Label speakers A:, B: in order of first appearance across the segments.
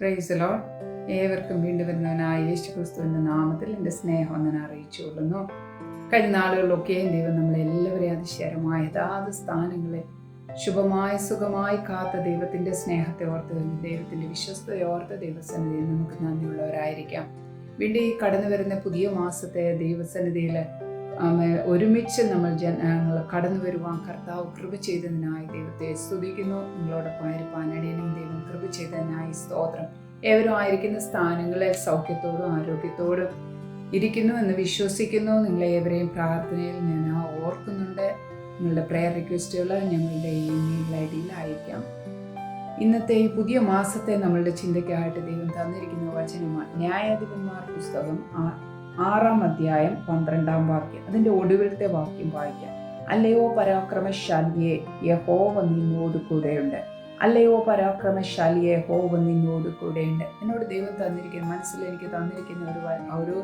A: പ്രൈസലോ ഏവർക്കും വീണ്ടും വരുന്നവനായ യേശു ക്രിസ്തുവിന്റെ നാമത്തിൽ എന്റെ സ്നേഹം ഞാൻ അറിയിച്ചു കൊള്ളുന്നു കഴിഞ്ഞ നാളുകളിലൊക്കെയും ദൈവം നമ്മളെല്ലാവരെയും അതിശയരമായ യഥാത് സ്ഥാനങ്ങളെ ശുഭമായി സുഖമായി കാത്ത ദൈവത്തിന്റെ സ്നേഹത്തെ ഓർത്ത് ദൈവത്തിന്റെ വിശ്വസ്തയെ ഓർത്ത് ദൈവസന്നിധിയിൽ നമുക്ക് നന്ദിയുള്ളവരായിരിക്കാം. വീണ്ടും ഈ കടന്നു വരുന്ന പുതിയ മാസത്തെ ദൈവസന്നിധിയിൽ ഒരുമിച്ച് നമ്മൾ ജനങ്ങൾ കടന്നു വരുവാൻ കർത്താവ് കൃപ ചെയ്തതിനായി ദൈവത്തെ സ്തുതിക്കുന്നു. നിങ്ങളോടൊപ്പം ആയിരിക്കാൻ അടിയനും ദൈവം കൃപ ചെയ്തതിനായി സ്തോത്രം. ഏവരും ആയിരിക്കുന്ന സ്ഥാനങ്ങളിൽ സൗഖ്യത്തോടും ആരോഗ്യത്തോടും ഇരിക്കുന്നു എന്ന് വിശ്വസിക്കുന്നു. നിങ്ങളെ ഏവരെയും പ്രാർത്ഥനയിൽ ഞാൻ ഓർക്കുന്നുണ്ട്. നിങ്ങളുടെ പ്രെയർ റിക്വസ്റ്റുകൾ ഞങ്ങളുടെ ഇമെയിൽ ഐ ഡിയിൽ അയക്കാം. ഇന്നത്തെ ഈ പുതിയ മാസത്തെ നമ്മളുടെ ചിന്തയ്ക്കായിട്ട് ദൈവം തന്നിരിക്കുന്ന വചനമാണ് ന്യായാധിപന്മാർ പുസ്തകം ആറാം അധ്യായം പന്ത്രണ്ടാം വാക്യം. അതിന്റെ ഒടുവിലത്തെ വാക്യം വായിക്കാം. അല്ലയോ പരാക്രമശാലിയെ യഹോവ നിന്നോട് കൂടെയുണ്ട്. അല്ലയോ പരാക്രമശാലിയെ യഹോവ നിന്നോട് കൂടെയുണ്ട് എന്നോട് ദൈവം തന്നിരിക്കുന്ന മനസ്സിൽ എനിക്ക് തന്നിരിക്കുന്ന ഒരു ഒരു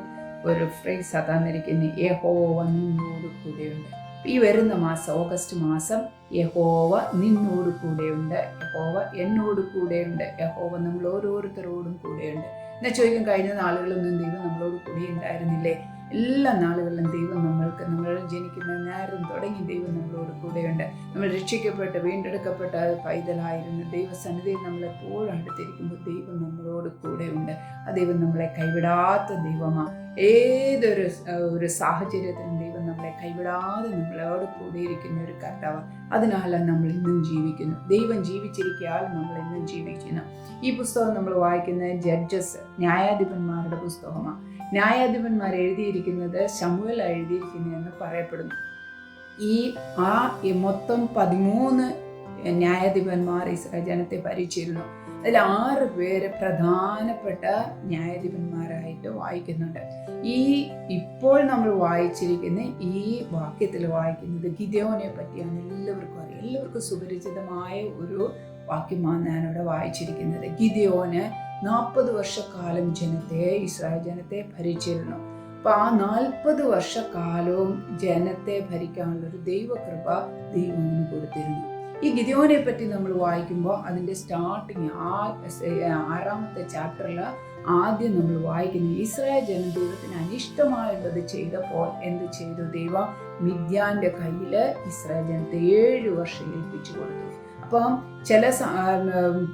A: ഒരു ഫ്രേസ് തന്നിരിക്കുന്ന യഹോവ നിന്നോട് കൂടെയുണ്ട് ഈ വരുന്ന മാസം ഓഗസ്റ്റ് മാസം യഹോവ നിന്നോട് കൂടെയുണ്ട് യഹോവ എന്നോട് കൂടെയുണ്ട് യഹോവ നമ്മൾ ഓരോരുത്തരോടും കൂടെയുണ്ട് എന്നാൽ ചോദിക്കും കഴിഞ്ഞ നാളുകളൊന്നും ദൈവം നമ്മളോട് കൂടെ ഉണ്ടായിരുന്നില്ലേ? എല്ലാ നാളുകളിലും ദൈവം നമ്മൾക്ക് നമ്മൾ ജനിക്കുന്ന നേരം തുടങ്ങി ദൈവം നമ്മളോട് കൂടെയുണ്ട്. നമ്മൾ രക്ഷിക്കപ്പെട്ട് വീണ്ടെടുക്കപ്പെട്ട പൈതലായിരുന്ന ദൈവസന്നിധിയിൽ നമ്മൾ എപ്പോഴും അടുത്തിരിക്കുമ്പോൾ ദൈവം നമ്മളോട് കൂടെയുണ്ട്. ആ ദൈവം നമ്മളെ കൈവിടാത്ത ദൈവമാണ് ഏതൊരു ഒരു സാഹചര്യത്തിലും ദൈവം നമ്മളെ കൈവിടാതെ നമ്മളോട് കൂടിയിരിക്കുന്ന ഒരു കർത്താവ്. അതിനാലാണ് നമ്മൾ ഇന്നും ജീവിക്കുന്നു. ദൈവം ജീവിച്ചിരിക്കാൻ നമ്മൾ ഇന്നും ജീവിക്കുന്നു. ഈ പുസ്തകം നമ്മൾ വായിക്കുന്നത് ജഡ്ജസ് ന്യായാധിപന്മാരുടെ പുസ്തകമാണ് ന്യായാധിപന്മാർ എഴുതിയിരിക്കുന്നത് ശമുവൽ എഴുതിയിരിക്കുന്നതെന്ന് പറയപ്പെടുന്നു. ഈ ആ മൊത്തം പതിമൂന്ന് ന്യായാധിപന്മാർ ഇസ്രായേൽ ജനത്തെ ഭരിച്ചിരുന്നു. അതിൽ ആറ് പേര് പ്രധാനപ്പെട്ട ന്യായാധിപന്മാരായിട്ട് വായിക്കുന്നുണ്ട്. ഈ ഇപ്പോൾ നമ്മൾ വായിച്ചിരിക്കുന്ന ഈ വാക്യത്തിൽ വായിക്കുന്നത് ഗിദേവനെ പറ്റിയാണ് എല്ലാവർക്കും അറിയാം. എല്ലാവർക്കും സുപരിചിതമായ ഒരു വാക്യമാണ് ഞാനിവിടെ വായിച്ചിരിക്കുന്നത്. ഗിദേയോന് നാൽപ്പത് വർഷക്കാലം ജനത്തെ ഇസ്രായേൽ ജനത്തെ ഭരിച്ചിരുന്നു. അപ്പൊ ആ നാൽപ്പത് വർഷക്കാലവും ജനത്തെ ഭരിക്കാനുള്ള ഒരു ദൈവകൃപ ദൈവം കൊടുത്തിരുന്നു. ഈ ഗിദിയോനെ പറ്റി നമ്മൾ വായിക്കുമ്പോൾ അതിന്റെ സ്റ്റാർട്ടിങ് ആ ആറാമത്തെ ചാപ്റ്ററിൽ ആദ്യം നമ്മൾ വായിക്കുന്നത് ഇസ്രായേൽ ജനം ദൈവത്തിന് അനിഷ്ടമായുള്ളത് ചെയ്തപ്പോൾ എന്ത് ചെയ്തു ദൈവം? മിഥ്യാന്റെ കയ്യിൽ ഇസ്രായേൽ ജനത്തെ ഏഴു വർഷം ഏൽപ്പിച്ചു കൊടുത്തു. അപ്പം ചില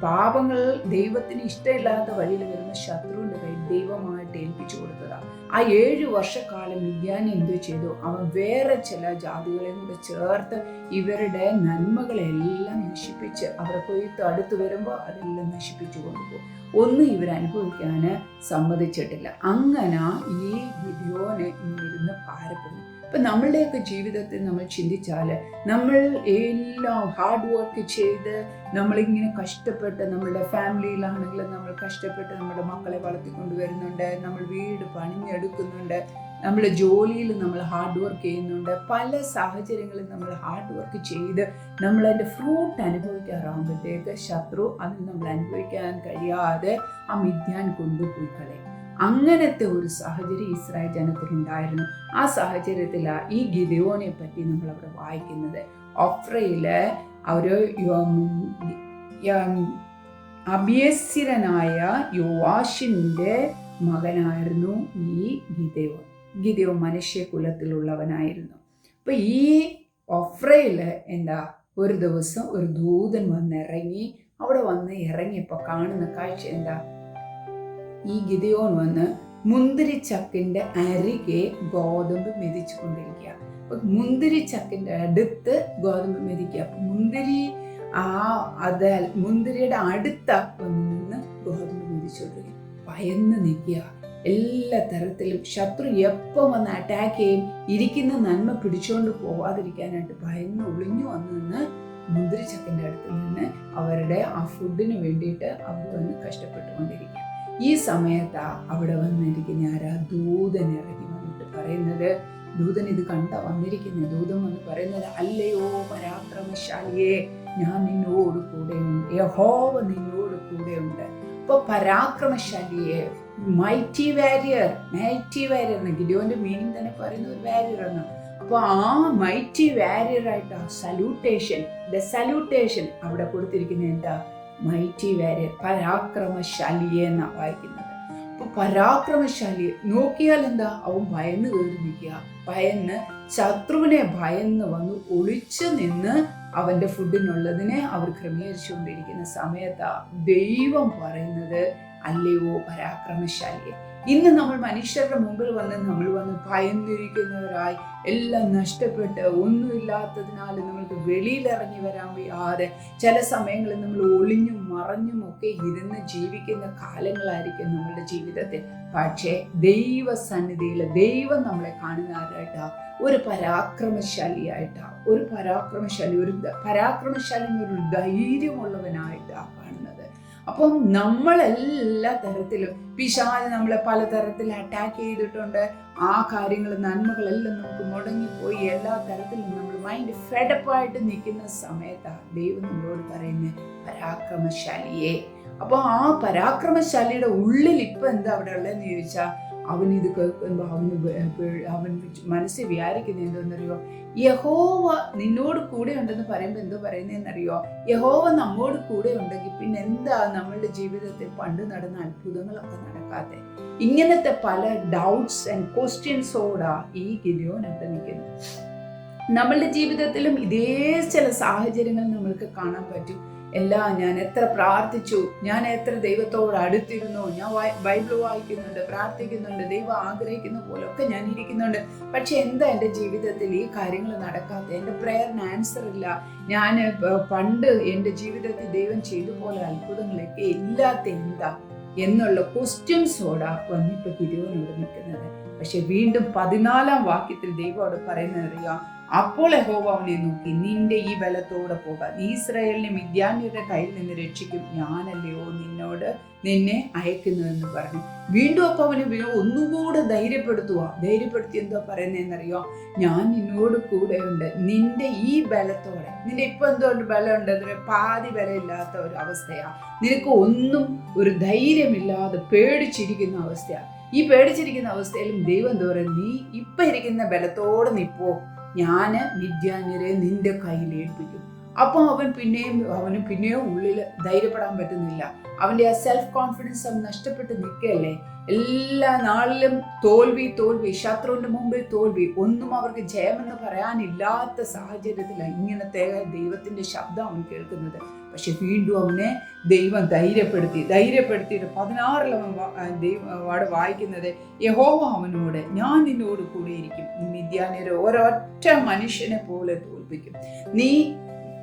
A: പാപങ്ങൾ ദൈവത്തിന് ഇഷ്ടമില്ലാത്ത വഴിയിൽ വരുന്ന ശത്രുവിന്റെ കയ്യിൽ ദൈവമായിട്ട് ഏൽപ്പിച്ചു കൊടുത്തതാണ് ആ ഏഴു വർഷക്കാലം മിഥ്യാൻ എന്തു ചെയ്തു? അവൻ വേറെ ചില ജാതികളെയും കൂടെ ചേർത്ത് ഇവരുടെ നന്മകളെല്ലാം നശിപ്പിച്ച് അവരെ കൊയ്ത്ത് അടുത്ത് വരുമ്പോൾ അതെല്ലാം നശിപ്പിച്ചു കൊണ്ടുപോകും ഒന്നും ഇവർ അനുഭവിക്കാൻ സമ്മതിച്ചിട്ടില്ല. അങ്ങനെ ഈ വിധിയോന് ഇന്നിരുന്ന് ഭാരപ്പെടുന്നു ഇപ്പം നമ്മളുടെയൊക്കെ ജീവിതത്തിൽ നമ്മൾ ചിന്തിച്ചാൽ നമ്മൾ എല്ലാം ഹാർഡ് വർക്ക് ചെയ്ത് നമ്മളിങ്ങനെ കഷ്ടപ്പെട്ട് നമ്മളുടെ ഫാമിലിയിലാണെങ്കിലും നമ്മൾ കഷ്ടപ്പെട്ട് നമ്മുടെ മക്കളെ വളർത്തിക്കൊണ്ട് വരുന്നുണ്ട് നമ്മൾ വീട് പണിഞ്ഞെടുക്കുന്നുണ്ട് നമ്മൾ ജോലിയിൽ നമ്മൾ ഹാർഡ് വർക്ക് ചെയ്യുന്നുണ്ട് പല സാഹചര്യങ്ങളിൽ നമ്മൾ ഹാർഡ് വർക്ക് ചെയ്ത് നമ്മൾ അതിന്റെ ഫ്രൂട്ട് അനുഭവിക്കാറാകുമ്പോഴത്തേക്ക് ശത്രു അത് നമ്മൾ അനുഭവിക്കാൻ കഴിയാതെ ആ മിഥ്യാൻ കൊണ്ടുപോയി കളയും. അങ്ങനത്തെ ഒരു സാഹചര്യം ഇസ്രായേൽ ജനത്തിനുണ്ടായിരുന്നു ആ സാഹചര്യത്തിലാണ് ഈ ഗിദിയോനെ പറ്റി നമ്മൾ അവിടെ വായിക്കുന്നത്. ഒഫ്രയിൽ ഒരു അഭ്യസിരനായ യുവാഷിന്റെ മകനായിരുന്നു ഈ ഗിദയോൻ ഗിദയോ മനുഷ്യകുലത്തിലുള്ളവനായിരുന്നു അപ്പൊ ഈ ഒഫ്രയിൽ എന്താ ഒരു ദിവസം ഒരു ദൂതൻ വന്നിറങ്ങി അവിടെ വന്ന് ഇറങ്ങിയപ്പോൾ കാണുന്ന കാഴ്ച എന്താ? ഈ ഗിതിയോൺ വന്ന് മുന്തിരിച്ചക്കിന്റെ അരികെ ഗോതമ്പ് മെതിച്ചു കൊണ്ടിരിക്കുക അപ്പൊ മുന്തിരിച്ചക്കിന്റെ അടുത്ത് ഗോതമ്പ് മെതിക്കുക. അപ്പൊ മുന്തിരി ആ അത് മുന്തിരിയുടെ അടുത്ത വന്ന് ഗോതമ്പ് മെതിച്ചുകൊണ്ടിരിക്കുക. ഭയന്ന് നിൽക്കുക. എല്ലാ തരത്തിലും ശത്രു എപ്പോൾ വന്ന് അറ്റാക്ക് ചെയ്യും? ഇരിക്കുന്ന നന്മ പിടിച്ചുകൊണ്ട് പോവാതിരിക്കാനായിട്ട് ഭയന്ന് ഒളിഞ്ഞു വന്ന് നിന്ന് മുന്തിരിച്ചക്കിന്റെ അടുത്ത് നിന്ന് അവരുടെ ആ ഫുഡിന് വേണ്ടിയിട്ട് അവർ വന്ന് കഷ്ടപ്പെട്ടുകൊണ്ടിരിക്കുക. ഈ സമയത്ത് അവിടെ വന്നിരിക്കുന്ന ആരാ? ദൂതൻ ഇറങ്ങി വന്നിട്ട് പറയുന്നത് ദൂതൻ ഇത് കണ്ട വന്നിരിക്കുന്ന? ദൂതൻ വന്ന് പറയുന്നത് അല്ലയോ പരാക്രമശാലിയെ ഞാൻ നിന്നോട് കൂടെയുണ്ട്. യഹോവ നിന്നോട് കൂടെയുണ്ട്. അപ്പൊ പരാക്രമശാലിയെ മൈറ്റി വാരിയർ മൈറ്റി വാരിയർ എന്ന് ഗിഡിയോന്റെ മീനിങ് തന്നെ പറയുന്ന ഒരു വാരിയർ എന്ന് അപ്പൊ ആ മൈറ്റി വാരിയർ ആയിട്ട് ആ സല്യൂട്ടേഷൻ ദ സല്യൂട്ടേഷൻ അവിടെ കൊടുത്തിരിക്കുന്ന എന്താ? മൈറ്റി വരെ പരാക്രമശാലിയെ എന്നാണ് വായിക്കുന്നത്. അപ്പൊ പരാക്രമശാലി നോക്കിയാൽ എന്താ? അവൻ ഭയന്ന് കയറി നിൽക്കുക. ഭയന്ന് ശത്രുവിനെ ഭയന്ന് വന്ന് ഒളിച്ചു നിന്ന് അവന്റെ ഫുഡിനുള്ളതിനെ അവർ ക്രമീകരിച്ചുകൊണ്ടിരിക്കുന്ന സമയത്താ ദൈവം പറയുന്നത് അല്ലയോ പരാക്രമശാലിയെ? ഇന്ന് നമ്മൾ മനുഷ്യരുടെ മുമ്പിൽ വന്ന് നമ്മൾ വന്ന് ഭയന്നിരിക്കുന്നവരായി എല്ലാം നഷ്ടപ്പെട്ട് ഒന്നുമില്ലാത്തതിനാൽ നമ്മൾക്ക് വെളിയിലിറങ്ങി വരാൻ വയ്യാതെ ചില സമയങ്ങളിൽ നമ്മൾ ഒളിഞ്ഞും മറഞ്ഞും ഒക്കെ ഇരുന്ന് ജീവിക്കുന്ന കാലങ്ങളായിരിക്കും നമ്മളുടെ ജീവിതത്തിൽ. പക്ഷേ ദൈവസന്നിധിയിൽ ദൈവം നമ്മളെ കാണുന്നവരായിട്ടാ ഒരു പരാക്രമശാലിയായിട്ടാ ഒരു പരാക്രമശാലി ഒരു പരാക്രമശാലി എന്നൊരു ധൈര്യമുള്ളവനായിട്ടാ അപ്പം നമ്മളെല്ലാ തരത്തിലും പിശാൽ നമ്മളെ പലതരത്തിൽ അറ്റാക്ക് ചെയ്തിട്ടുണ്ട്. ആ കാര്യങ്ങൾ നന്മകളെല്ലാം നമുക്ക് മുടങ്ങിപ്പോയി. എല്ലാ തരത്തിലും നമ്മൾ മൈൻഡ് ഫെഡപ്പായിട്ട് നിൽക്കുന്ന സമയത്താണ് ദൈവം നമ്മളോട് പറയുന്നത് പരാക്രമശാലിയെ. അപ്പോൾ ആ പരാക്രമശാലിയുടെ ഉള്ളിൽ ഇപ്പം എന്താ അവിടെ ഉള്ളതെന്ന് ചോദിച്ചാൽ അവൻ ഇത് കേൾക്കുമ്പോൾ അവന് അവൻ മനസ്സിൽ വിചാരിക്കുന്നത് എന്തോന്നറിയോ? യഹോവ നിന്നോട് കൂടെ ഉണ്ടെന്ന് പറയുമ്പോൾ എന്തോ പറയുന്നതെന്നറിയോ? യഹോവ നമ്മോട് കൂടെ ഉണ്ടെങ്കിൽ പിന്നെ എന്താ നമ്മളുടെ ജീവിതത്തിൽ പണ്ട് നടന്ന അത്ഭുതങ്ങളൊക്കെ നടക്കാതെ ഇങ്ങനത്തെ പല ഡൗട്ട്സ് ആൻഡ് ക്വസ്റ്റ്യൻസോടാ ഈ ഗിരിയോൻ അവിടെ നിൽക്കുന്നത്. നമ്മളുടെ ജീവിതത്തിലും ഇതേ ചില സാഹചര്യങ്ങൾ നമ്മൾക്ക് കാണാൻ പറ്റും. എല്ലാം ഞാൻ എത്ര പ്രാർത്ഥിച്ചു ഞാൻ എത്ര ദൈവത്തോട് അടുത്തിരുന്നു ഞാൻ ബൈബിൾ വായിക്കുന്നുണ്ട് പ്രാർത്ഥിക്കുന്നുണ്ട് ദൈവം ആഗ്രഹിക്കുന്ന പോലെ ഒക്കെ ഞാൻ ഇരിക്കുന്നുണ്ട്. പക്ഷെ എന്താ എന്റെ ജീവിതത്തിൽ ഈ കാര്യങ്ങൾ നടക്കാത്ത എന്റെ പ്രേയറിന് ആൻസർ ഇല്ല. ഞാൻ പണ്ട് എന്റെ ജീവിതത്തിൽ ദൈവം ചെയ്ത പോലെ അത്ഭുതങ്ങളൊക്കെ ഇല്ലാത്ത എന്താ എന്നുള്ള ക്വസ്റ്റ്യൻസോടാ വന്നിപ്പോ തിരുവനോട് നിൽക്കുന്നത്. പക്ഷെ വീണ്ടും പതിനാലാം വാക്യത്തിൽ ദൈവം അവിടെ പറയുന്നത് അറിയാം അപ്പോൾ യഹോവ അവനെ നോക്കി നിന്റെ ഈ ബലത്തോടെ പോകാം നീ ഇസ്രായേലിനെ മിദ്യാന്യരുടെ കയ്യിൽ നിന്ന് രക്ഷിക്കും. ഞാനല്ലയോ നിന്നോട് നിന്നെ അയക്കുന്നതെന്ന് പറഞ്ഞു. വീണ്ടും അപ്പൊ അവനെ ഒന്നുകൂടെ ധൈര്യപ്പെടുത്തുക ധൈര്യപ്പെടുത്തി എന്തോ പറയുന്നതെന്നറിയോ ഞാൻ നിന്നോട് കൂടെ ഉണ്ട് നിന്റെ ഈ ബലത്തോടെ. നിന്റെ ഇപ്പൊ എന്തുകൊണ്ട് ബലമുണ്ട്. അതിന് പാതി ബലമില്ലാത്ത ഒരു അവസ്ഥയാ. നിനക്ക് ഒന്നും ഒരു ധൈര്യമില്ലാതെ പേടിച്ചിരിക്കുന്ന അവസ്ഥയാ. ഈ പേടിച്ചിരിക്കുന്ന അവസ്ഥയിലും ദൈവം എന്താ പറയുക നീ ഇപ്പൊ ഇരിക്കുന്ന ബലത്തോടെ നിപ്പോ ഞാൻ മിഥ്യാന്യരെ നിന്റെ കയ്യിൽ ഏൽപ്പിക്കും അപ്പൊ അവൻ പിന്നെയും അവന് പിന്നെയും ഉള്ളിൽ ധൈര്യപ്പെടാൻ പറ്റുന്നില്ല. അവന്റെ ആ സെൽഫ് കോൺഫിഡൻസ് അവൻ നഷ്ടപ്പെട്ട് നിൽക്കുകയല്ലേ? എല്ലാ നാളിലും തോൽവി തോൽവി ശത്രുവിന്റെ മുമ്പിൽ തോൽവി ഒന്നും അവർക്ക് ജയമെന്ന് പറയാനില്ലാത്ത സാഹചര്യത്തിലാണ് ഇങ്ങനത്തെ ദൈവത്തിന്റെ ശബ്ദം അവൻ കേൾക്കുന്നത്. പക്ഷെ വീണ്ടും അവനെ ദൈവം ധൈര്യപ്പെടുത്തി ധൈര്യപ്പെടുത്തിയിട്ട് പതിനാറിൽ അവൻ ദൈവം അവിടെ വായിക്കുന്നത് യഹോവ അവനോട് ഞാൻ നിന്നോട് കൂടിയിരിക്കും നീ ഒരൊറ്റ മനുഷ്യനെ പോലെ തോൽപ്പിക്കും. നീ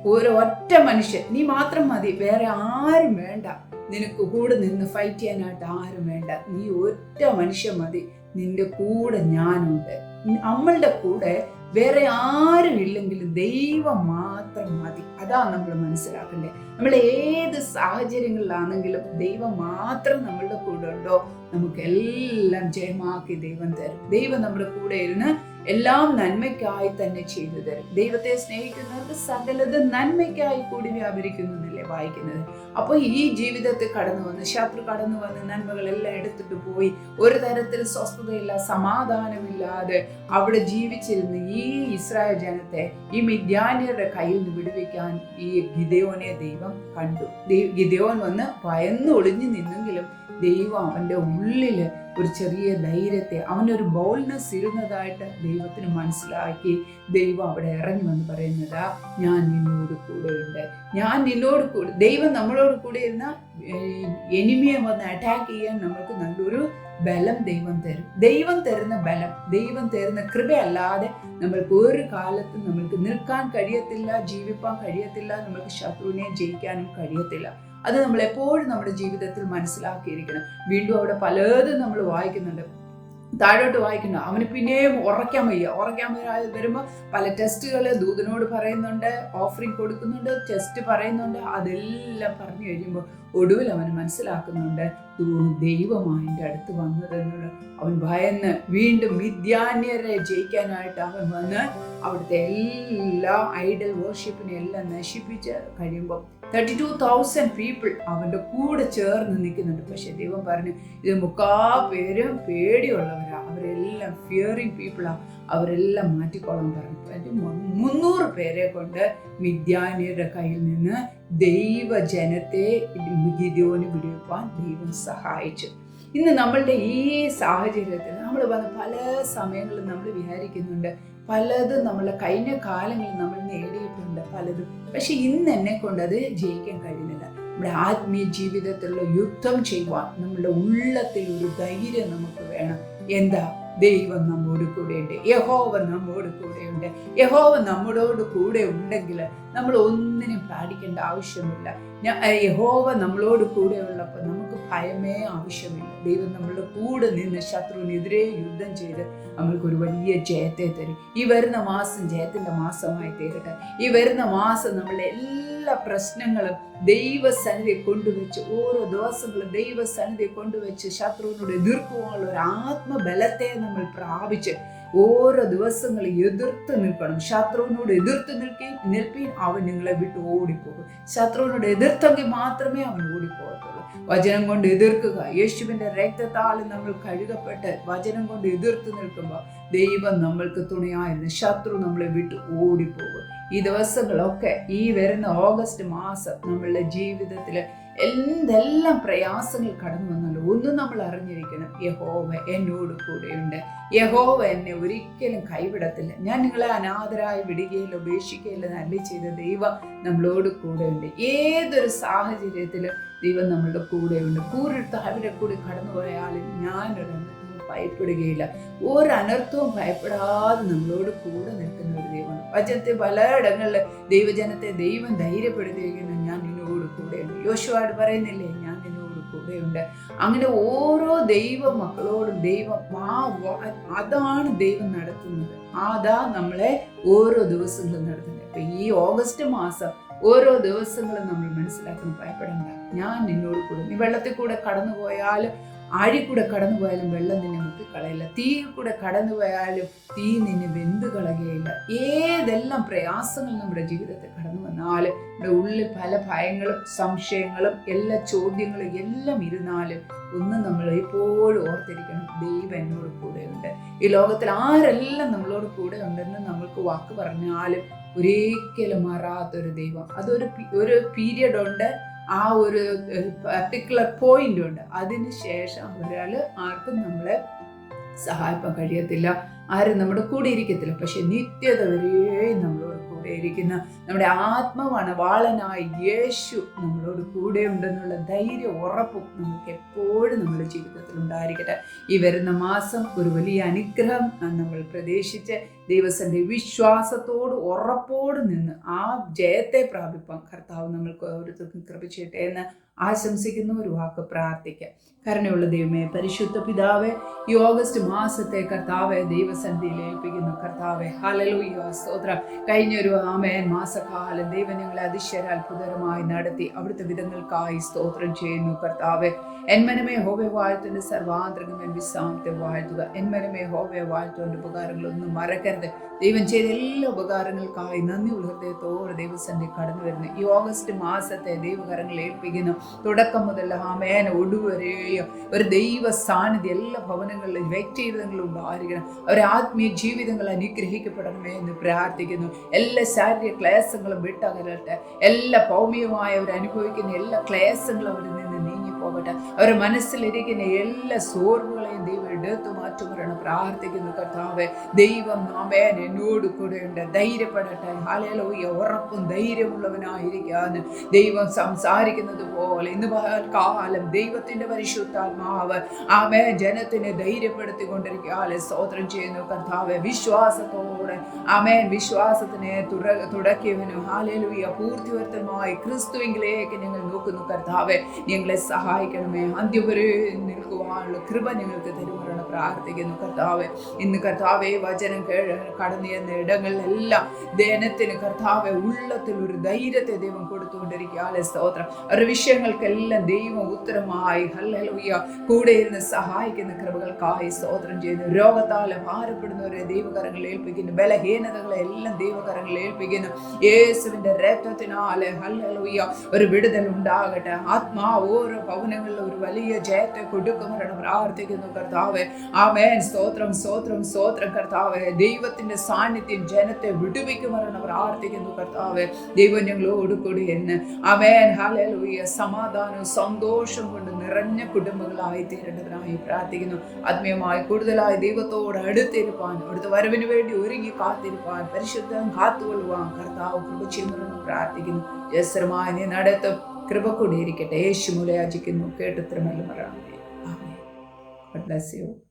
A: ഒരൊറ്റ മനുഷ്യൻ. നീ മാത്രം മതി. വേറെ ആരും വേണ്ട. നിനക്ക് കൂടെ നിന്ന് ഫൈറ്റ് ചെയ്യാനായിട്ട് ആരും വേണ്ട. നീ ഒറ്റ മനുഷ്യൻ മതി. നിന്റെ കൂടെ ഞാനുണ്ട്. നമ്മളുടെ കൂടെ വേറെ ആരും ഇല്ലെങ്കിലും ദൈവം മാത്രം മതി. അതാ നമ്മൾ മനസ്സിലാക്കണ്ടേ. നമ്മൾ ഏത് സാഹചര്യങ്ങളിലാണെങ്കിലും ദൈവം മാത്രം നമ്മളുടെ കൂടെ ഉണ്ടോ? നമുക്ക് എല്ലാം ജയമാക്കി ദൈവം തരും. ദൈവം നമ്മുടെ കൂടെ ഇരുന്ന് എല്ലാം നന്മയ്ക്കായി തന്നെ ചെയ്തു തരും. ദൈവത്തെ സ്നേഹിക്കുന്നവർക്ക് സകലത് നന്മയ്ക്കായി കൂടി വ്യാപരിക്കുന്നു എന്നല്ലേ വായിക്കുന്നത്? അപ്പോൾ ഈ ജീവിതത്തിൽ കടന്നു വന്ന് ശത്രു കടന്നു വന്ന് നന്മകളെല്ലാം എടുത്തിട്ട് പോയി ഒരു തരത്തിൽ സ്വസ്ഥതയില്ല സമാധാനമില്ലാതെ അവിടെ ജീവിച്ചിരുന്ന ഈ ഇസ്രായേൽ ജനത്തെ ഈ മിഥ്യാന്യരുടെ കയ്യിൽ നിന്ന് വിടുവിക്കാൻ ഈ ഗിദയോനെ ദൈവം കണ്ടു. ഗിദയോൻ വന്ന് ഭയന്ന് ഒളിഞ്ഞു നിന്നെങ്കിലും ദൈവം അവന്റെ ഉള്ളിൽ ഒരു ചെറിയ ധൈര്യത്തെ അവനൊരു ബോൾനെസ് ഇരുന്നതായിട്ട് ദൈവത്തിന് മനസ്സിലാക്കി ദൈവം അവിടെ ഇറങ്ങി വന്ന് പറയുന്നത് ഞാൻ നിന്നോട് കൂടെ ഉണ്ട്. ഞാൻ നിന്നോട് കൂടെ ദൈവം നമ്മളോട് കൂടെ ഇരുന്ന എനിമിയെ വന്ന് അറ്റാക്ക് ചെയ്യാൻ നമുക്ക് നല്ലൊരു ബലം ദൈവം തരും. ദൈവം തരുന്ന ബലം ദൈവം തരുന്ന കൃപയല്ലാതെ നമ്മൾക്ക് ഒരു കാലത്തും നമ്മൾക്ക് നിൽക്കാൻ കഴിയത്തില്ല ജീവിപ്പാൻ കഴിയത്തില്ല നമ്മൾക്ക് ശത്രുവിനെ ജയിക്കാനും കഴിയത്തില്ല. അത് നമ്മൾ എപ്പോഴും നമ്മുടെ ജീവിതത്തിൽ മനസ്സിലാക്കിയിരിക്കണം. വീണ്ടും അവിടെ പലതും നമ്മൾ വായിക്കുന്നുണ്ട്. താഴോട്ട് വായിക്കുന്നു അവന് പിന്നെയും ഉറക്കാൻ വയ്യ. ഉറക്കാൻ വരുമ്പോൾ പല ടെസ്റ്റുകൾ ദൂതനോട് പറയുന്നുണ്ട്. ഓഫറിങ് കൊടുക്കുന്നുണ്ട്. ടെസ്റ്റ് പറയുന്നുണ്ട്. അതെല്ലാം പറഞ്ഞു കഴിയുമ്പോൾ ഒടുവിൽ അവൻ മനസ്സിലാക്കുന്നുണ്ട്. ദൈവമാണ് എന്റെ അടുത്ത് വന്നതെന്നുള്ള അവൻ ഭയന്ന് വീണ്ടും വിദ്യാന്യരെ ജയിക്കാനായിട്ട് അവൻ വന്ന് അവിടുത്തെ എല്ലാ ഐഡൽ വർഷിപ്പിനെ എല്ലാം നശിപ്പിച്ച് കഴിയുമ്പോൾ തേർട്ടി ടു തൗസൻഡ് പീപ്പിൾ അവന്റെ കൂടെ ചേർന്ന് നിൽക്കുന്നുണ്ട്. പക്ഷേ ദൈവം പറഞ്ഞു ഇത് മുക്കാ പേരും പേടിയുള്ളവരാണ് അവരെല്ലാം ഫിയറിങ് പീപ്പിളാണ് അവരെല്ലാം മാറ്റിക്കോളാൻ പറഞ്ഞു. മുന്നൂറ് പേരെ കൊണ്ട് മിദ്യാനിയുടെ കയ്യിൽ നിന്ന് ദൈവജനത്തെ ഗിദിയോന് വിടുവാൻ ദൈവം സഹായിച്ചു. ഇന്ന് നമ്മളുടെ ഈ സാഹചര്യത്തിൽ നമ്മൾ വന്ന് പല സമയങ്ങളിലും നമ്മൾ വിചാരിക്കുന്നുണ്ട് പലതും നമ്മളെ കഴിഞ്ഞ കാലങ്ങളിൽ നമ്മൾ നേടിയിട്ടുണ്ട് പലതും. പക്ഷെ ഇന്ന് എന്നെ കൊണ്ട് അത് ജയിക്കാൻ കഴിയുന്നില്ല. നമ്മുടെ ആത്മീയ ജീവിതത്തിലുള്ള യുദ്ധം ചെയ്യുവാൻ നമ്മുടെ ഉള്ളത്തിൽ ഒരു ധൈര്യം നമുക്ക് വേണം. എന്താ? ദൈവം നമ്മോട് കൂടെയുണ്ട് യഹോവ നമ്മോട് കൂടെയുണ്ട് യഹോവ നമ്മളോട് കൂടെ ഉണ്ടെങ്കിൽ നമ്മൾ ഒന്നിനും പാടിക്കേണ്ട ആവശ്യമില്ല. യഹോവ നമ്മളോട് കൂടെ ഉള്ളപ്പോൾ ഭയമേ ആവശ്യമില്ല. ദൈവം നമ്മളുടെ കൂടെ നിന്ന് ശത്രുവിനെതിരെ യുദ്ധം ചെയ്ത് നമ്മൾക്ക് ഒരു വലിയ ജയത്തെ തരും. ഈ വരുന്ന മാസം ജയത്തിന്റെ മാസമായി തീരട്ടെ. ഈ വരുന്ന മാസം നമ്മളുടെ എല്ലാ പ്രശ്നങ്ങളും ദൈവസന്നിധി കൊണ്ടുവച്ച് ഓരോ ദിവസങ്ങളും ദൈവസന്നിധി കൊണ്ടുവച്ച് ശത്രുവിനോട് എതിർക്കുവാനുള്ള ഒരു ആത്മബലത്തെ നമ്മൾ പ്രാപിച്ച് ഓരോ ദിവസങ്ങളും എതിർത്ത് നിൽക്കണം. ശത്രുവിനോട് എതിർത്ത് നിൽക്കുകയും നിൽപ്പീൻ അവൻ നിങ്ങളെ വിട്ട് ഓടിപ്പോകും. ശത്രുവിനോട് എതിർത്തെങ്കിൽ മാത്രമേ അവൻ ഓടിപ്പോകത്തുള്ളൂ. വചനം കൊണ്ട് എതിർക്കുക. യേശുവിന്റെ രക്തത്താൽ നമ്മൾ കഴുകപ്പെട്ട് വചനം കൊണ്ട് എതിർത്ത് നിൽക്കുമ്പോൾ ദൈവം നമ്മൾക്ക് തുണയായിരുന്നു ശത്രു നമ്മളെ വിട്ട് ഓടിപ്പോകും. ഈ ദിവസങ്ങളൊക്കെ ഈ വരുന്ന ഓഗസ്റ്റ് മാസം നമ്മളുടെ ജീവിതത്തിൽ എന്തെല്ലാം പ്രയാസങ്ങൾ കടന്നു വന്നാലും ഒന്നും നമ്മൾ അറിഞ്ഞിരിക്കണം. യഹോവ എന്നോട് കൂടെയുണ്ട്. യഹോവ എന്നെ ഒരിക്കലും കൈവിടത്തില്ല. ഞാൻ നിങ്ങളെ അനാഥരായി വിടുകയില്ല ഉപേക്ഷിക്കുകയില്ല നല്ല ചെയ്ത ദൈവം നമ്മളോട് കൂടെയുണ്ട്. ഏതൊരു സാഹചര്യത്തിലും ദൈവം നമ്മളുടെ കൂടെയുണ്ട്. കൂരെടുത്ത് അവരുടെ കൂടി കടന്നു പോയാലും ഞാനൊരു ഭയപ്പെടുകയില്ല. ഒരനർത്ഥവും ഭയപ്പെടാതെ നമ്മളോട് കൂടെ നിൽക്കുന്ന ഒരു ദൈവമാണ് വചനത്തെ പലയിടങ്ങളിൽ ദൈവജനത്തെ ദൈവം ധൈര്യപ്പെടുത്തിയിരിക്കുന്നു. യോശുവാട് പറയുന്നില്ലേ ഞാൻ നിന്നോട് കൂടെയുണ്ട്. അങ്ങനെ ഓരോ ദൈവ മക്കളോടും ദൈവം ആ അതാണ് ദൈവം നടത്തുന്നത്. അതാ നമ്മളെ ഓരോ ദിവസങ്ങളും നടത്തുന്നത്. ഇപ്പൊ ഈ ഓഗസ്റ്റ് മാസം ഓരോ ദിവസങ്ങളും നമ്മൾ മനസ്സിലാക്കണം ഭയപ്പെടണ്ട. ഞാൻ നിന്നോട് കൂടെ നീ വെള്ളത്തിൽ കൂടെ കടന്നു പോയാലും ആഴി കൂടെ കടന്നു പോയാലും വെള്ളം നിന്നെ മുക്കി കളയില്ല. തീ കൂടെ കടന്നു പോയാലും തീ നിന്നെ വെന്ത് കളയുകയില്ല. ഏതെല്ലാം പ്രയാസങ്ങൾ നമ്മുടെ ജീവിതത്തിൽ കടന്നു വന്നാലും നമ്മുടെ ഉള്ളിൽ പല ഭയങ്ങളും സംശയങ്ങളും എല്ലാ ചോദ്യങ്ങളും എല്ലാം ഇരുന്നാലും ഒന്ന് നമ്മൾ എപ്പോഴും ഓർത്തിരിക്കണം ദൈവം എന്നോട് ഉണ്ട്. ഈ ലോകത്തിൽ ആരെല്ലാം നമ്മളോട് കൂടെ ഉണ്ടെന്ന് നമ്മൾക്ക് വാക്ക് പറഞ്ഞാലും ഒരിക്കലും മാറാത്തൊരു ദൈവം. അതൊരു ഒരു പീരിയഡ് ഉണ്ട്. ആ ഒരു പർട്ടിക്കുലർ പോയിന്റ് ഉണ്ട്. അതിന് ശേഷം ഒരാൾ ആർക്കും നമ്മളെ സഹായിക്കാൻ കഴിയത്തില്ല. ആരും നമ്മുടെ കൂടെ ഇരിക്കത്തില്ല. പക്ഷെ നിത്യത വരെയും നമ്മളോട് ഇരിക്കുന്ന നമ്മുടെ ആത്മാവാണ് വാളനായി യേശു നമ്മളോട് കൂടെ ഉണ്ടെന്നുള്ള ധൈര്യം ഉറപ്പും നമുക്ക് എപ്പോഴും നമ്മുടെ ജീവിതത്തിൽ ഉണ്ടായിരിക്കട്ടെ. ഈ വരുന്ന മാസം ഒരു വലിയ അനുഗ്രഹം നമ്മൾ പ്രതീക്ഷിച്ച് ദൈവസന്റെ വിശ്വാസത്തോട് ഉറപ്പോട് നിന്ന് ആ ജയത്തെ പ്രാപിപ്പാൻ കർത്താവ് നമ്മൾക്ക് ഓരോരുത്തർക്കും കൃപിച്ചിട്ടെ എന്ന് ആശംസിക്കുന്ന ഒരു വാക്ക് പ്രാർത്ഥിക്കാം. കരുണയുള്ള ദൈവമേ പരിശുദ്ധ പിതാവെ ഈ ഓഗസ്റ്റ് മാസത്തെ കർത്താവെ ദൈവസന്ധിയിൽ ഏൽപ്പിക്കുന്നു. കർത്താവെ ഹലലൂയ സ്തോത്രം. കഴിഞ്ഞൊരു ആമേൻ മാസകാലം ദൈവം ഞങ്ങളെ അതിശയ അത്ഭുതകരമായി നടത്തി. അവിടുത്തെ വിധങ്ങൾക്കായി സ്തോത്രം ചെയ്യുന്നു കർത്താവെ. എന്മനമേ ഹോവെ വാഴ്ത്തുന്ന സർവാന്തരകമേ വിശ്രാമത്തെ വാഴ്ത്തുക. എന്മനമേ ഹോവെ വാഴ്ത്തുവിന്റെ ഉപകാരങ്ങളൊന്നും മറക്കരുത്. ദൈവം ചെയ്ത എല്ലാ ഉപകാരങ്ങൾക്കായി നന്ദിയുള്ള ഹൃദയത്തോടെ ദൈവസന്റെ കടന്നു വരുന്നു. ഈ ഓഗസ്റ്റ് മാസത്തെ ദൈവകരങ്ങൾ ഏൽപ്പിക്കുന്നു. തുടക്കം മുതൽ ആമേന ഒടുവരെയോ ഒരു ദൈവ സാന്നിധ്യം എല്ലാ ഭവനങ്ങളിലും വ്യക്തിജീവിതങ്ങളിലും ഉണ്ടായിരിക്കണം. അവരെ ആത്മീയ ജീവിതങ്ങൾ അനുഗ്രഹിക്കപ്പെടണമേ എന്ന് പ്രാർത്ഥിക്കുന്നു. എല്ലാ ശാരീരിക ക്ലേശങ്ങളും വിട്ടകലട്ടെ. എല്ലാ ഭൗമികമായ അവർ അനുഭവിക്കുന്ന എല്ലാ ക്ലേശങ്ങളും നീങ്ങി പോകട്ടെ. അവരുടെ മനസ്സിലിരിക്കുന്ന എല്ലാ സോർവുകളെയും ദൈവം എടുത്തു മാറ്റുമെന്ന് പ്രാർത്ഥിക്കുന്നു കർത്താവ് ദൈവം നാമേൻ എന്നോട് കൂടെയുണ്ട് ധൈര്യപ്പെടട്ടെ. ഹാലയിലോയ ഉറപ്പും ധൈര്യമുള്ളവനായിരിക്കാൻ ദൈവം സംസാരിക്കുന്നത് പോലെ ഇന്ന് കാലം ദൈവത്തിന്റെ പരിശുദ്ധാത്മാവ് ആമേ ജനത്തിനെ ധൈര്യപ്പെടുത്തിക്കൊണ്ടിരിക്കാതെ സ്തോത്രം ചെയ്യുന്നു. കർത്താവ് വിശ്വാസത്തോടെ ആമേൻ. വിശ്വാസത്തിനെ തുട തുടക്കിയവനും ഹാലയിലൂയ പൂർത്തിവർത്തമായി ക്രിസ്തുവിങ്കിലേക്ക് ഞങ്ങൾ നോക്കുന്നു. കർത്താവ് ഞങ്ങളെ സഹായി സഹായിക്കണമേ അന്ത്യം വരെ നിൽക്കുവാനുള്ള കൃപ ഞങ്ങൾക്ക് തരുമാറാണ് പ്രാർത്ഥിക്കുന്നു. കർത്താവ് ഇന്ന് കർത്താവെ വചനം കടന്നു ചെന്ന ഇടങ്ങളിലെല്ലാം ദേനത്തിന് കർത്താവെ ഉള്ളത്തിൽ ഒരു ധൈര്യത്തെ ദൈവം കൊടുത്തുകൊണ്ടിരിക്കുകയാണ്. സ്തോത്രം? അവരുടെ വിഷയങ്ങൾക്കെല്ലാം ദൈവം ഉത്തരമായി ഹല്ലലുയ്യ കൂടെ ഇരുന്ന് സഹായിക്കുന്ന കൃപകൾക്കായി സ്തോത്രം ചെയ്യുന്നു. രോഗത്താലെ ഭാരപ്പെടുന്നവരെ ദൈവകരങ്ങൾ ഏൽപ്പിക്കുന്നു. ബലഹീനതകളെ എല്ലാം ദൈവകരങ്ങൾ ഏൽപ്പിക്കുന്നു. യേശുവിന്റെ രക്തത്തിനാലെ ഹല്ലലുയ്യ ഒരു വിടുതൽ ഉണ്ടാകട്ടെ. ആത്മാ ഓരോ ഭവനങ്ങളിലും ഒരു വലിയ ജയത്തെ കൊടുക്കുമെന്ന് പ്രാർത്ഥിക്കുന്നു കർത്താവെ. ആമേൻ. സ്തോത്രം സ്തോത്രം സ്തോത്രം കർത്താവെ. ദൈവത്തിന്റെ സാന്നിധ്യം ജനത്തെ വിടുവിക്കുമെന്ന് പ്രാർത്ഥിക്കുന്നു കർത്താവെ. ദൈവം ഞങ്ങളോട് കൂടി എന്ന്. ആമേൻ. ഹല്ലേലൂയ. സമാധാനവും സന്തോഷം കൊണ്ട് നിറഞ്ഞ കുടുംബങ്ങളായി തീരേണ്ടതിനായി പ്രാർത്ഥിക്കുന്നു. ആത്മീയമായി കൂടുതലായി ദൈവത്തോട് അടുത്തിരുപ്പാൻ അവിടുത്തെ വരവിന് വേണ്ടി ഒരുങ്ങി കാത്തിരുപ്പാൻ പരിശുദ്ധം കാത്തുകൊള്ളുവാൻ കർത്താവ് കൃപ പ്രാർത്ഥിക്കുന്നു. ജസരമായ നീ നടത്തും. കൃപ കൂടിയിരിക്കട്ടെ. യേശു മുലയാചിക്കുന്നു. കേട്ടത്രമല്ല തിരുമല്ല മറാണേ ആമേ God bless you.